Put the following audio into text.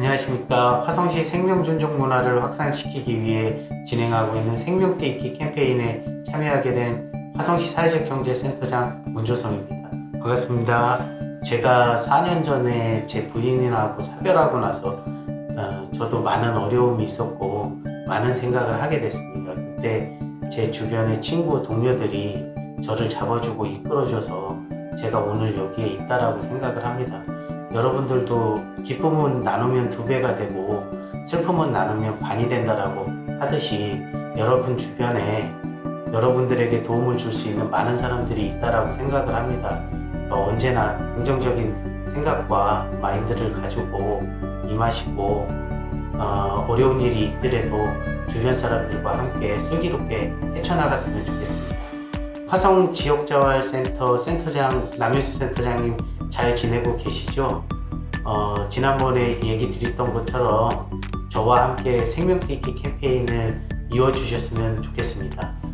안녕하십니까. 화성시 생명 존중 문화를 확산시키기 위해 진행하고 있는 생명띠 있기 캠페인에 참여하게 된 화성시 사회적 경제센터장 문조성입니다. 반갑습니다. 제가 4년 전에 제 부인하고 사별하고 나서 어, 저도 많은 어려움이 있었고 많은 생각을 하게 됐습니다. 그때 제 주변의 친구 동료들이 저를 잡아주고 이끌어줘서 제가 오늘 여기에 있다라고 생각을 합니다. 여러분들도 기쁨은 나누면 두 배가 되고 슬픔은 나누면 반이 된다라고 하듯이 여러분 주변에 여러분들에게 도움을 줄 수 있는 많은 사람들이 있다라고 생각을 합니다. 어, 언제나 긍정적인 생각과 마인드를 가지고 임하시고 어, 어려운 일이 있더라도 주변 사람들과 함께 슬기롭게 헤쳐나갔으면 좋겠습니다. 화성 지역자활센터 센터장 남윤수 센터장님 잘 지내고 계시죠? 어, 지난번에 얘기 드렸던 것처럼 저와 함께 생명띠기 캠페인을 이어주셨으면 좋겠습니다.